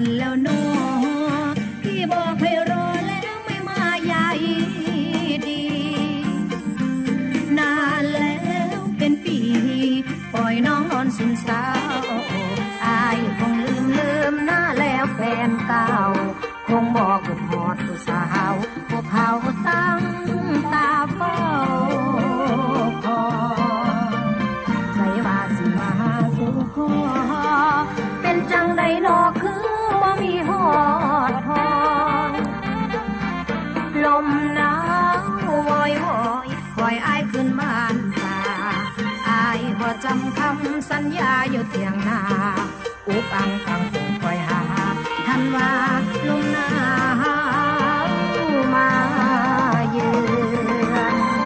ันแล้วนอพี่บอกให้รอแล้วไม่มาใหญ่ดี นานแล้วเป็นปี ปล่อยนอนสุนสาอายคงลืมลืมน้าแล้วแฟนเก่า คงบอกกับหอดสาวกเขาตั้งตาเฝ้าคอยใส่ว่าสิมาสู่คอ มหนาววอยวอยคอยอายขึ้นมาตาอายบ่จำคำสัญญาอยู่เตียงนาอุบังกังคงคอยหาทันว่า